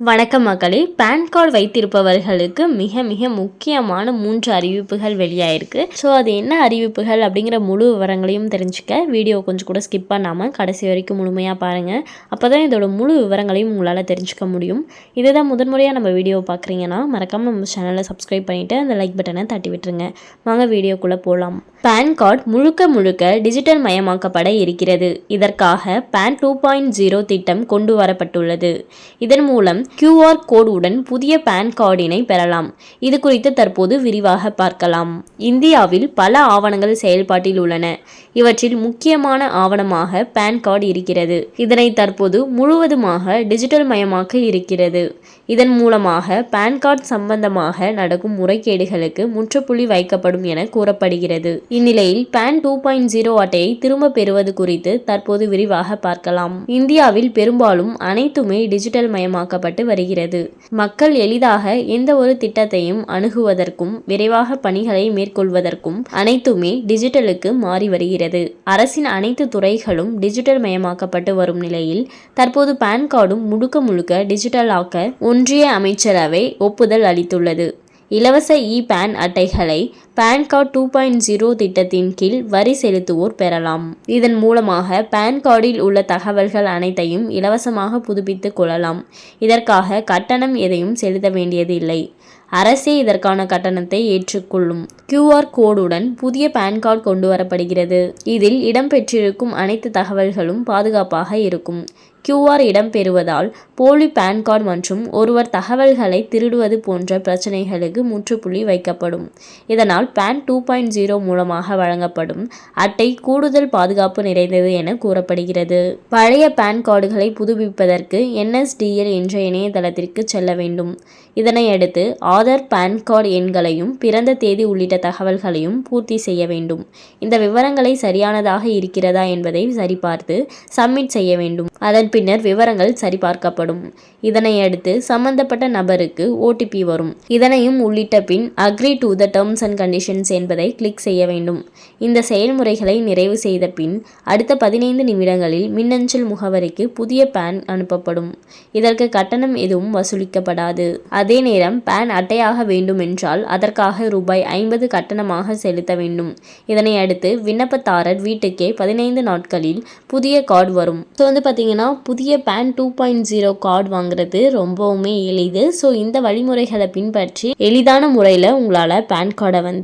வணக்கம் மக்களே pan card வைத்திருப்பவர்களுக்கு மிக மிக முக்கியமான மூன்று அறிவிப்புகள் வெளியாயிருக்கு. ஸோ அது என்ன அறிவிப்புகள் அப்படிங்கிற முழு விவரங்களையும் தெரிஞ்சுக்க வீடியோ கொஞ்சம் கூட ஸ்கிப் பண்ணாமல் கடைசி வரைக்கும் முழுமையாக பாருங்கள் அப்போ தான் இதோட முழு விவரங்களையும் உங்களால் தெரிஞ்சுக்க முடியும். இதை தான் முதன்முறையாக நம்ம வீடியோ பார்க்குறீங்கன்னா மறக்காமல் நம்ம சேனலை சப்ஸ்கிரைப் பண்ணிவிட்டு அந்த லைக் பட்டனை தட்டி விட்டுருங்க. வாங்க வீடியோக்குள்ளே போகலாம் பேன் கார்டு முழுக்க முழுக்க டிஜிட்டல் மயமாக்கப்பட இருக்கிறது. இதற்காக பேன் டூ பாயிண்ட் ஜீரோ திட்டம் கொண்டு வரப்பட்டுள்ளது. இதன் மூலம் கியூஆர் கோடு உடன் புதிய பேன் கார்டினை பெறலாம். இது குறித்து தற்போது விரிவாக பார்க்கலாம். இந்தியாவில் பல ஆவணங்கள் செயல்பாட்டில் உள்ளன. இவற்றில் முக்கியமான ஆவணமாக பேன் கார்டு இருக்கிறது. இதனை தற்போது முழுவதுமாக டிஜிட்டல் மயமாக்க இருக்கிறது. இதன் மூலமாக பேன் கார்டு சம்பந்தமாக நடக்கும் முறைகேடுகளுக்கு முற்றுப்புள்ளி வைக்கப்படும் என கூறப்படுகிறது. இந்நிலையில் பேன் டூ பாயிண்ட் ஜீரோ அட்டையை திரும்ப பெறுவது குறித்து தற்போது விரிவாக பார்க்கலாம். இந்தியாவில் பெரும்பாலும் அனைத்துமே டிஜிட்டல் மயமாக்கப்பட்டு வருகிறது. மக்கள் எளிதாக எந்த ஒரு திட்டத்தையும் அணுகுவதற்கும் விரைவாக பணிகளை மேற்கொள்வதற்கும் அனைத்துமே டிஜிட்டலுக்கு மாறி வருகிறது. அரசின் அனைத்து துறைகளும் டிஜிட்டல் மயமாக்கப்பட்டு வரும் நிலையில் தற்போது பேன் கார்டும் முழுக்க முழுக்க டிஜிட்டல் ஆக்க ஒன்றிய அமைச்சரவை ஒப்புதல் அளித்துள்ளது. இலவச இ பேன் அட்டைகளை PAN card two point zero திட்டத்தின் கீழ் வரி செலுத்துவோர் பெறலாம். இதன் மூலமாக பேன் கார்டில் உள்ள தகவல்கள் அனைத்தையும் இலவசமாக புதுப்பித்துக் கொள்ளலாம். இதற்காக கட்டணம் எதையும் செலுத்த வேண்டியதில்லை அரசே இதற்கான கட்டணத்தை ஏற்றுக்கொள்ளும். கியூஆர் கோடுடன் புதிய பேன் கார்டு கொண்டு வரப்படுகிறது. இதில் இடம்பெற்றிருக்கும் அனைத்து தகவல்களும் பாதுகாப்பாக இருக்கும். கியூஆர் இடம்பெறுவதால் போலி பேன் கார்டு மற்றும் ஒருவர் தகவல்களை திருடுவது போன்ற பிரச்சனைகளுக்கு முற்றுப்புள்ளி வைக்கப்படும். இதனால் பேன் டூ பாயிண்ட் ஜீரோ மூலமாக வழங்கப்படும் அட்டை கூடுதல் பாதுகாப்பு நிறைந்தது என கூறப்படுகிறது. பழைய பேன் கார்டுகளை புதுப்பிப்பதற்கு என்எஸ்டிஎல் என்ற இணையதளத்திற்கு செல்ல வேண்டும். இதனையடுத்து ஆதார் பேன் கார்டு எண்களையும் பிறந்த தேதி உள்ளிட்ட தகவல்களையும் பூர்த்தி செய்ய வேண்டும். இந்த விவரங்களை சரியானதாக இருக்கிறதா என்பதை சரிபார்த்து சப்மிட் செய்ய வேண்டும். அதன் பின்னர் விவரங்கள் சரிபார்க்கப்படும். இதனை அடுத்து சம்பந்தப்பட்ட நபருக்கு ஓடிபி வரும். இதனையும் உள்ளிட்ட பின் agree to the terms and conditions என்பதை கிளிக் செய்ய வேண்டும். இந்த செயல்முறைகளை நிறைவு செய்த பின் அடுத்த பதினைந்து நிமிடங்களில் மின்னஞ்சல் முகவரிக்கு புதிய பேன் அனுப்பப்படும். இதற்கு கட்டணம் எதுவும் வசூலிக்கப்படாது. அதே நேரம் பேன் அட்டையாக வேண்டும் என்றால் அதற்காக ரூபாய் ஐம்பது கட்டணமாக செலுத்த வேண்டும். இதனை அடுத்து விண்ணப்பதாரர் வீட்டுக்கே பதினைந்து நாட்களில் புதிய கார்டு வரும். ஸோ வந்து பார்த்தீங்கன்னா புதிய PAN two point zero card வாங்குறது ரொம்பவுமே எளிது. ஸோ இந்த வழிமுறைகளை பின்பற்றி எளிதான முறையில் உங்களால் பேன் கார்டை வந்து